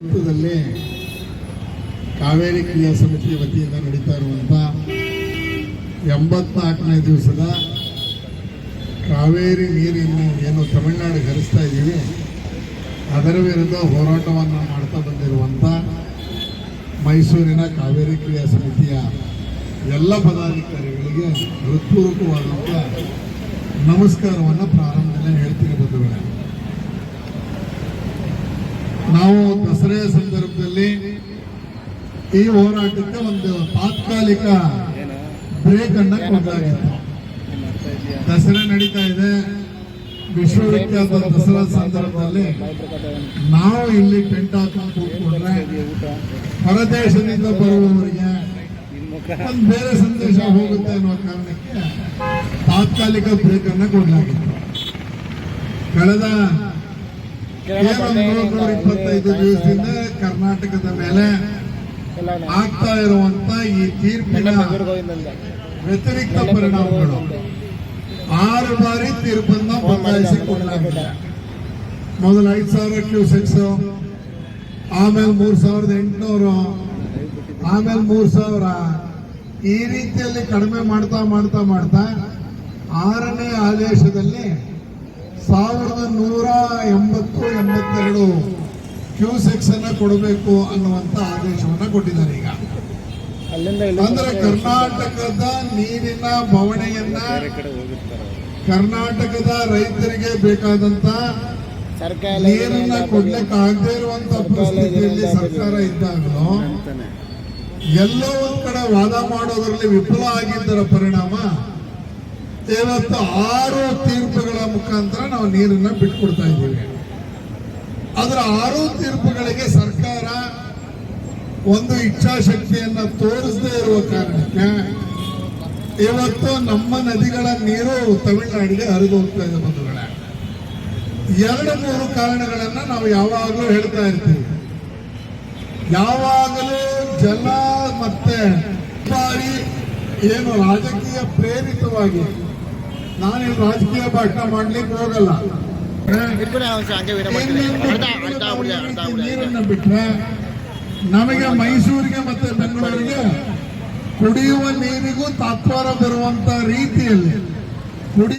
ನೇತೃತ್ವದಲ್ಲಿ ಕಾವೇರಿ ಕ್ರಿಯಾ ಸಮಿತಿ ವತಿಯಿಂದ ನಡೀತಾ ಇರುವಂಥ ಎಂಬತ್ನಾಲ್ಕನೇ ದಿವಸದ ಕಾವೇರಿ ನೀರನ್ನು ಏನು ತಮಿಳುನಾಡು ಹರಿಸ್ತಾ ಇದ್ದೀವಿ, ಅದರ ವಿರುದ್ಧ ಹೋರಾಟವನ್ನು ಮಾಡ್ತಾ ಬಂದಿರುವಂಥ ಮೈಸೂರಿನ ಕಾವೇರಿ ಕ್ರಿಯಾ ಸಮಿತಿಯ ಎಲ್ಲ ಪದಾಧಿಕಾರಿಗಳಿಗೆ ಹೃತ್ಪೂರ್ವಕವಾದಂಥ ನಮಸ್ಕಾರವನ್ನು ಪ್ರಾರಂಭದಲ್ಲಿ ಹೇಳ್ತೀನಿ ಬಂಧುಗಳೇ. ನಾವು ದಸರೆಯ ಸಂದರ್ಭದಲ್ಲಿ ಈ ಹೋರಾಟಕ್ಕೆ ಒಂದು ತಾತ್ಕಾಲಿಕ ಬ್ರೇಕ್ ಅನ್ನ ಕೊಡಲಾಗಿತ್ತು. ದಸರಾ ನಡೀತಾ ಇದೆ. ವಿಶ್ವವಿಖ್ಯಾತ ದಸರಾ ಸಂದರ್ಭದಲ್ಲಿ ನಾವು ಇಲ್ಲಿ ಟೆಂಟ್ ಹಾಕೊಂಡು ಕೂತ್ಕೊಂಡ್ರೆ ಹೊರದೇಶದಿಂದ ಬರುವವರಿಗೆ ಒಂದು ಬೇರೆ ಸಂದೇಶ ಹೋಗುತ್ತೆ ಅನ್ನೋ ಕಾರಣಕ್ಕೆ ತಾತ್ಕಾಲಿಕ ಬ್ರೇಕ್ ಅನ್ನ ಕೊಡಲಾಗಿತ್ತು. ಕಳೆದ ಇಪ್ಪತ್ತೈದು ದಿವಸದಿಂದ ಕರ್ನಾಟಕದ ಮೇಲೆ ಆಗ್ತಾ ಇರುವಂತ ಈ ತೀರ್ಪಿನ ವ್ಯತಿರಿಕ್ತ ಪರಿಣಾಮಗಳು. ಆರು ಬಾರಿ ತೀರ್ಪನ್ನ ಬದಲಾಯಿಸಿ ಕೊಡಲಾಗಿದೆ ಮೊದಲು ಐದು ಸಾವಿರ ಕ್ಯೂಸೆಕ್ಸ್ ಆಮೇಲೆ ಮೂರ್ ಸಾವಿರದ ಎಂಟುನೂರು ಆಮೇಲೆ ಮೂರ್ ಸಾವಿರ. ಈ ರೀತಿಯಲ್ಲಿ ಕಡಿಮೆ ಮಾಡ್ತಾ ಮಾಡ್ತಾ ಮಾಡ್ತಾ ಆರನೇ ಆದೇಶದಲ್ಲಿ ಸಾವಿರದ ನೂರ ಎಂಬತ್ತು ಎಂಬತ್ತೆರಡು ಕ್ಯೂಸೆಕ್ಸ್ ಅನ್ನ ಕೊಡಬೇಕು ಅನ್ನುವಂತ ಆದೇಶವನ್ನ ಕೊಟ್ಟಿದ್ದಾರೆ ಈಗ. ಅಂದ್ರೆ ಕರ್ನಾಟಕದ ನೀರಿನ ಬವಣೆಯನ್ನ ಕರ್ನಾಟಕದ ರೈತರಿಗೆ ಬೇಕಾದಂತ ನೀರನ್ನ ಕೊಡ್ಲಿಕ್ಕೆ ಆಗದೆ ಇರುವಂತ ಪರಿಸ್ಥಿತಿಯಲ್ಲಿ ಸರ್ಕಾರ ಇದ್ದಾಗಲೂ ಎಲ್ಲೋ ಒಂದ್ ಕಡೆ ವಾದ ಮಾಡೋದ್ರಲ್ಲಿ ವಿಫಲ ಆಗಿದ್ದರ ಪರಿಣಾಮ ಇವತ್ತು ಆರು ತೀರ್ಪುಗಳ ಮುಖಾಂತರ ನಾವು ನೀರನ್ನ ಬಿಟ್ಕೊಡ್ತಾ ಇದ್ದೀವಿ. ಅದರ ಆರು ತೀರ್ಪುಗಳಿಗೆ ಸರ್ಕಾರ ಒಂದು ಇಚ್ಛಾಶಕ್ತಿಯನ್ನ ತೋರಿಸದೇ ಇರುವ ಕಾರಣಕ್ಕೆ ಇವತ್ತು ನಮ್ಮ ನದಿಗಳ ನೀರು ತಮಿಳುನಾಡಿಗೆ ಹರಿದು ಹೋಗ್ತಾ ಇದೆ ಬಂಧುಗಳೇ. ಎರಡು ಮೂರು ಕಾರಣಗಳನ್ನ ನಾವು ಯಾವಾಗಲೂ ಹೇಳ್ತಾ ಇರ್ತೀವಿ. ಯಾವಾಗಲೂ ಜಲ ಮತ್ತೆ ಏನು ರಾಜಕೀಯ ಪ್ರೇರಿತವಾಗಿ ನಾನು ಇಲ್ಲಿ ರಾಜಕೀಯ ಭಾಷಣ ಮಾಡ್ಲಿಕ್ಕೆ ಹೋಗಲ್ಲ. ನೀರನ್ನು ಬಿಟ್ರೆ ನಮಗೆ ಮೈಸೂರಿಗೆ ಮತ್ತೆ ಬೆಂಗಳೂರಿಗೆ ಕುಡಿಯುವ ನೀರಿಗೂ ತಾತ್ವಾರ ಬರುವಂತ ರೀತಿಯಲ್ಲಿ ಕುಡಿ